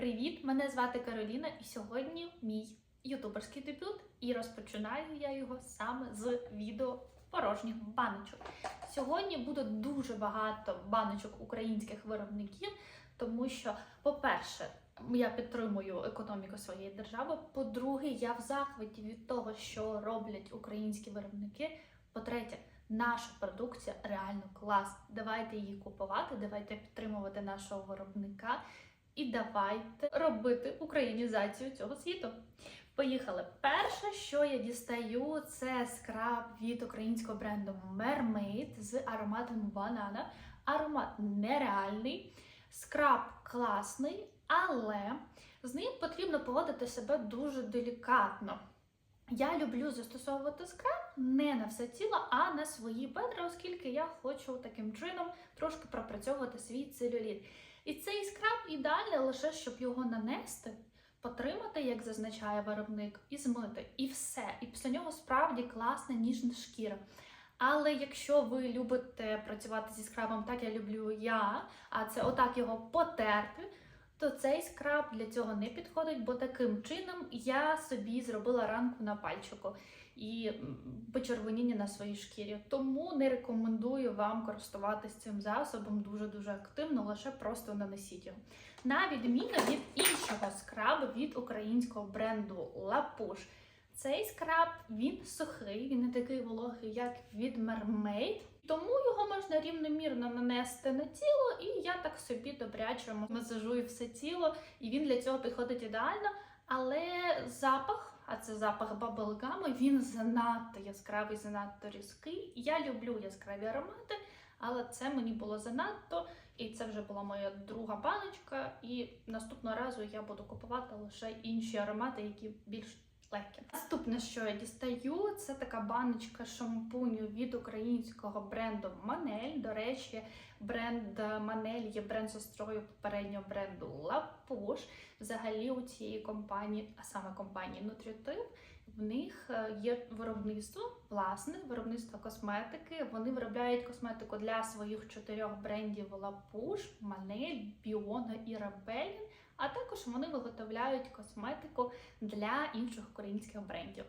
Привіт! Мене звати Кароліна, і сьогодні мій ютуберський дебют. І розпочинаю я його саме з відео порожніх баночок. Сьогодні буде дуже багато баночок українських виробників, тому що, по-перше, я підтримую економіку своєї держави. По-друге, я в захваті від того, що роблять українські виробники. По-третє, наша продукція реально клас. Давайте її купувати, давайте підтримувати нашого виробника. І давайте робити українізацію цього світу. Поїхали. Перше, що я дістаю, це скраб від українського бренду Mermaid з ароматом банана. Аромат нереальний, скраб класний, але з ним потрібно поводити себе дуже делікатно. Я люблю застосовувати скраб не на все тіло, а на свої бедра, оскільки я хочу таким чином трошки пропрацьовувати свій целюліт. І цей скраб ідеальний лише щоб його нанести, потримати, як зазначає виробник, і змити. І все. І після нього справді класна ніжна шкіра. Але якщо ви любите працювати зі скрабом, так я люблю я, а це отак його потерти, то цей скраб для цього не підходить, бо таким чином я собі зробила ранку на пальчику і почервоніння на своїй шкірі. Тому не рекомендую вам користуватись цим засобом дуже-дуже активно, лише просто нанесіть його. На відміну від іншого скрабу від українського бренду Push. Цей скраб він сухий, він не такий вологий, як від Mermaid. Тому його можна рівномірно нанести на тіло, і я так собі добряче масажую все тіло, і він для цього підходить ідеально. Але запах, а це запах баблгаму, він занадто яскравий, занадто різкий. Я люблю яскраві аромати, але це мені було занадто, і це вже була моя друга баночка. І наступного разу я буду купувати лише інші аромати, які більш легкі. Наступне, що я дістаю, це така баночка шампуню від українського бренду Манель. До речі, бренд Манель є бренд сестрою попереднього бренду La Взагалі у цієї компанії, а саме компанії Nutritive, в них е, є виробництво, власне, виробництво косметики. Вони виробляють косметику для своїх чотирьох брендів Push, Manel, Biona і Rebellion. А також вони виготовляють косметику для інших українських брендів.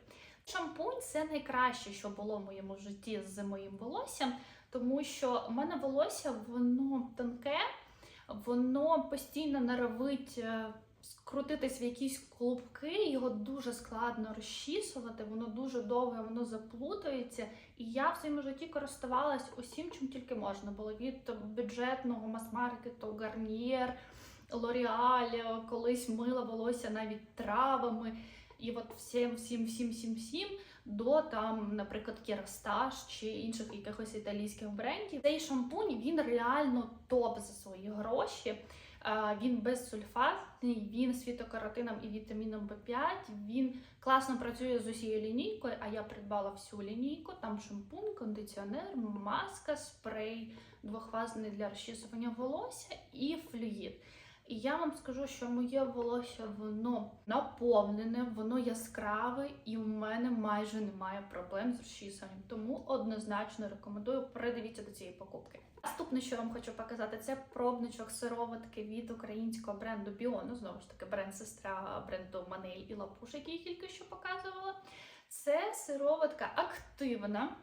Шампунь це найкраще, що було в моєму житті з моїм волоссям, тому що в мене волосся воно тонке, воно постійно норовить е, скрутитись в якісь клубки, його дуже складно розчісувати, воно дуже довго, воно заплутається. І я в своєму житті користувалась усім, чим тільки можна було від бюджетного мас-маркету, гарнієр. L'Oreal, колись мила волосся навіть травами, і от всім, всім, всім, всім, всім до там, наприклад, Керастаж чи інших якихось італійських брендів. Цей шампунь він реально топ за свої гроші. Е, Він безсульфатний, він з фітокаратином і вітаміном В5. Він класно працює з усією лінійкою, а я придбала всю лінійку. Там шампунь, кондиціонер, маска, спрей, двохфазний для розчісування волосся і флюїд. І я вам скажу, що моє волосся воно наповнене, воно яскраве, і у мене майже немає проблем з розчісуванням. Тому однозначно рекомендую передивіться до цієї покупки. Наступне, що я вам хочу показати, це пробничок сироватки від українського бренду Біону. Знову ж таки, бренд сестра бренду Манель і Лапуш, який я тільки що показувала. Це сироватка активна.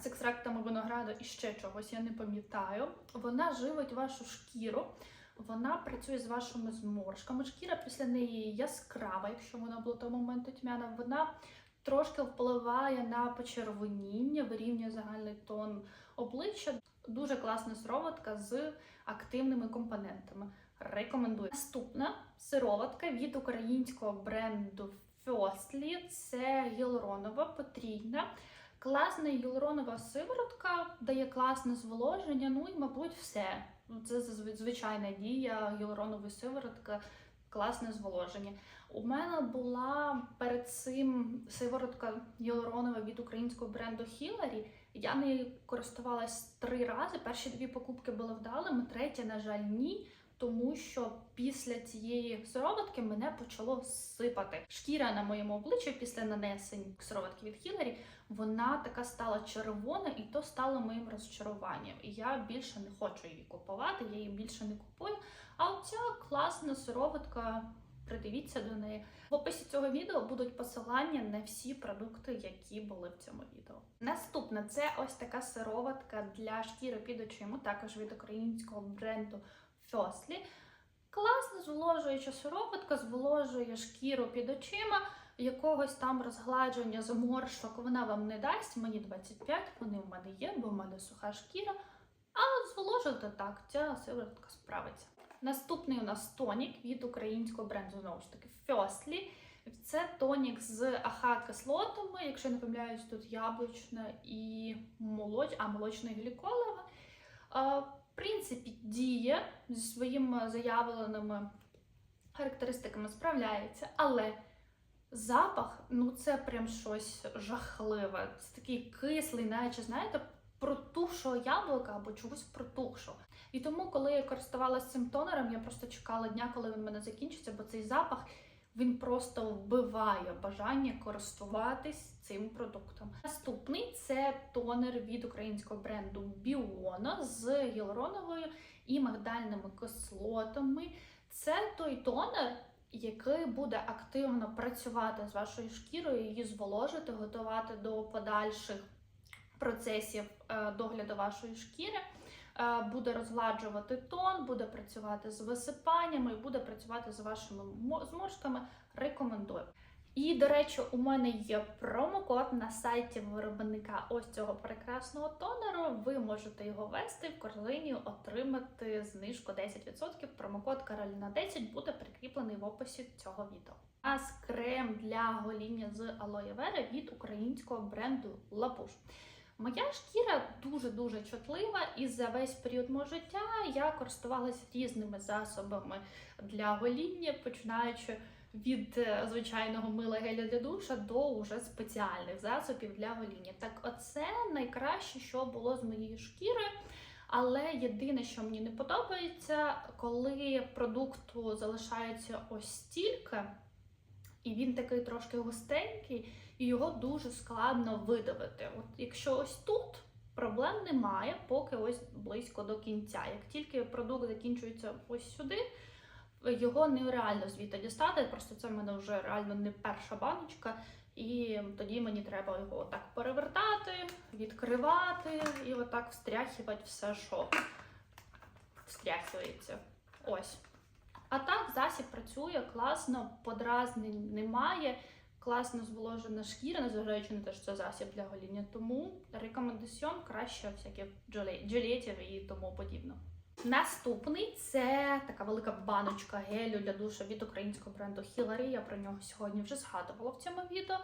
З екстрактами винограду і ще чогось, я не пам'ятаю. Вона живить вашу шкіру. Вона працює з вашими зморшками. Шкіра після неї яскрава, якщо вона була того моменту тьмяна. Вона трошки впливає на почервоніння, вирівнює загальний тон обличчя. Дуже класна сироватка з активними компонентами. Рекомендую. Наступна сироватка від українського бренду Firstly. Це гіалуронова потрійна. Класна гіалуронова сиворотка дає класне зволоження, ну і, мабуть, все. Ну, Це звичайна дія гіалуронової сиворотки, класне зволоження. У мене була перед цим сиворотка гіалуронова від українського бренду Hillary. Я нею користувалась три рази. Перші дві покупки були вдалими, третя, на жаль, ні. Тому що після цієї сироватки мене почало сипати. Шкіра на моєму обличчі після нанесень сироватки від Hillary, вона така стала червона, і то стало моїм розчаруванням. І я більше не хочу її купувати, я її більше не купую. А оця класна сироватка, придивіться до неї. В описі цього відео будуть посилання на всі продукти, які були в цьому відео. Наступна це ось така сироватка для шкіри під очима, також від українського бренду Firstly. Класна зволожуюча сироватка, зволожує шкіру під очима, якогось там розгладження зморшок вона вам не дасть. Мені 25, вони в мене є, бо в мене суха шкіра. А зволожити так, ця сироватка справиться. Наступний у нас тонік від українського бренду, знову ж таки, Firstly. Це тонік з АХ-кислотами, якщо не помиляюсь, тут яблучна і молоч... а, молочна і гліколева. Принципі, діє зі своїми заявленими характеристиками справляється, але запах ну це прям щось жахливе. Це такий кислий, наче знаєте, протухшого яблука або чогось протухшого. І тому, коли я користувалася цим тонером, я просто чекала дня, коли він в мене закінчиться, бо цей запах він просто вбиває бажання користуватись цим продуктом. Наступний це тонер від українського бренду Біона з гіалуроновою і мигдальними кислотами. Це той тонер, який буде активно працювати з вашою шкірою, її зволожити, готувати до подальших процесів е, догляду вашої шкіри. Е, Буде розгладжувати тон, буде працювати з висипаннями, буде працювати з вашими зморшками. Рекомендую. І, до речі, у мене є промокод на сайті виробника ось цього прекрасного тонеру. Ви можете його ввести в корзині, отримати знижку 10%. Промокод Кароліна 10 буде прикріплений в описі цього відео. А з крем для гоління з алоє вери від українського бренду Лапуш. Моя шкіра дуже-дуже чутлива, і за весь період мого життя я користувалася різними засобами для гоління, починаючи від е, звичайного мила геля для душа до уже спеціальних засобів для гоління. Так, оце найкраще, що було з моєю шкірою. Але єдине, що мені не подобається, коли продукту залишається ось стільки, і він такий трошки густенький, і його дуже складно видавити. От якщо ось тут проблем немає, поки ось близько до кінця. Як тільки продукт закінчується ось сюди, його нереально звідти дістати. Просто це в мене вже реально не перша баночка. І тоді мені треба його отак перевертати, відкривати і отак встряхувати все, що встряхується. Ось. А так, засіб працює класно, подразнень немає, класно зволожена шкіра, незважаючи на те, що це засіб для гоління. Тому рекомендаціон краще всяких джоле- джолетів і тому подібне. Наступний це така велика баночка гелю для душу від українського бренду Hillary. Я про нього сьогодні вже згадувала в цьому відео.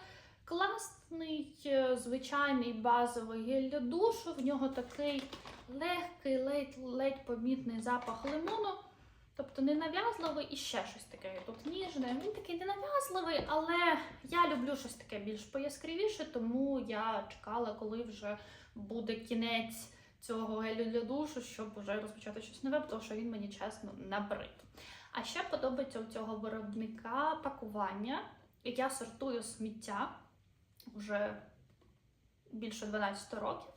Класний, е, звичайний базовий гель для душу. В нього такий легкий, ледь, ледь помітний запах лимону. Тобто не нав'язливий і ще щось таке тут ніжне. Він такий не нав'язливий, але я люблю щось таке більш пояскравіше, тому я чекала, коли вже буде кінець цього гелю для душу, щоб вже розпочати щось нове, тому що він мені чесно набрид. А ще подобається у цього виробника пакування. Я сортую сміття вже більше 12 років.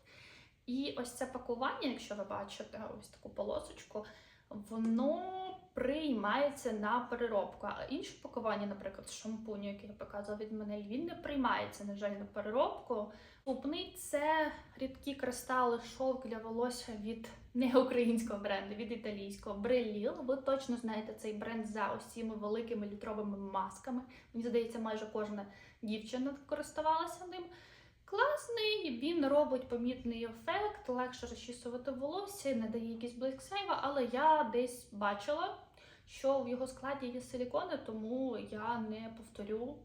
І ось це пакування, якщо ви бачите ось таку полосочку, воно приймається на переробку. А інше пакування, наприклад, шампуню, який я показувала від мене, він не приймається, на жаль, на переробку. Купний це рідкі кристали шовк для волосся від не українського бренду, від італійського Бреліл. Ви точно знаєте цей бренд за цими великими літровими масками. Мені здається, майже кожна дівчина користувалася ним. Класний, він робить помітний ефект, легше розчісувати волосся, не дає якийсь блиск сяйва, але я десь бачила, що в його складі є силікони, тому я не повторю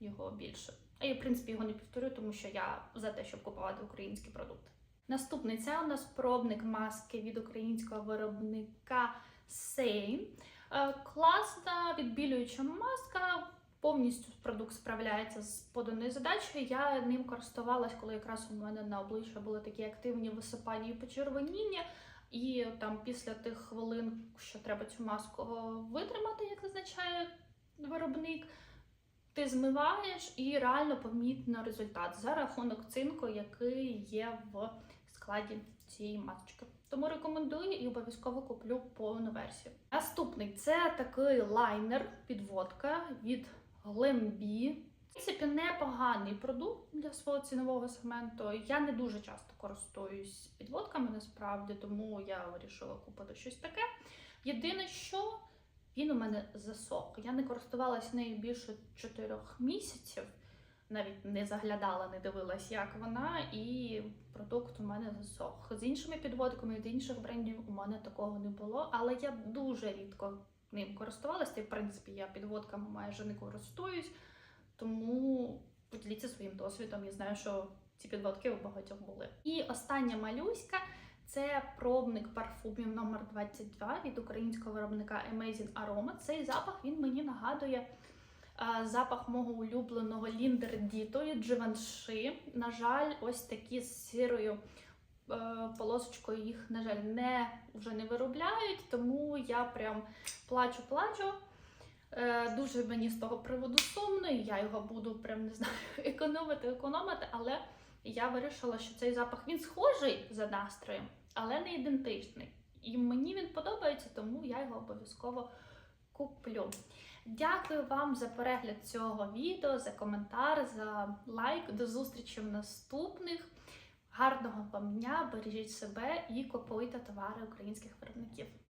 його більше. А я, в принципі, його не повторю, тому що я за те, щоб купувати українські продукти. Наступний це у нас пробник маски від українського виробника Сейн. Класна відбілююча маска. Повністю продукт справляється з поданою задачею. Я ним користувалась, коли якраз у мене на обличчя були такі активні висипання і почервоніння. І там після тих хвилин, що треба цю маску витримати, як зазначає виробник, ти змиваєш і реально помітно результат за рахунок цинку, який є в складі цієї масочки. Тому рекомендую і обов'язково куплю повну версію. Наступний це такий лайнер, підводка від Glambi. Принципі, непоганий продукт для свого цінового сегменту. Я не дуже часто користуюсь підводками насправді, тому я вирішила купити щось таке. Єдине, що він у мене засох. Я не користувалась нею більше 4 місяців, навіть не заглядала, не дивилась, як вона, і продукт у мене засох. З іншими підводками від інших брендів у мене такого не було, але я дуже рідко ним користувалася. І, в принципі, я підводками майже не користуюсь, тому поділіться своїм досвідом. Я знаю, що ці підводки у багатьох були. І остання малюська. Це пробник парфумів номер 22 від українського виробника Amazing Aroma. Цей запах він мені нагадує запах мого улюбленого Ліндер Діто Givenchy. На жаль, ось такі з сірою е, полосочкою їх, на жаль, не вже не виробляють, тому я прям плачу-плачу. Е, Дуже мені з того приводу сумно, і я його буду прям не знаю економити, економити, але я вирішила, що цей запах він схожий за настроєм, але не ідентичний. І мені він подобається, тому я його обов'язково куплю. Дякую вам за перегляд цього відео, за коментар, за лайк. До зустрічі в наступних. Гарного вам дня, бережіть себе і купуйте товари українських виробників.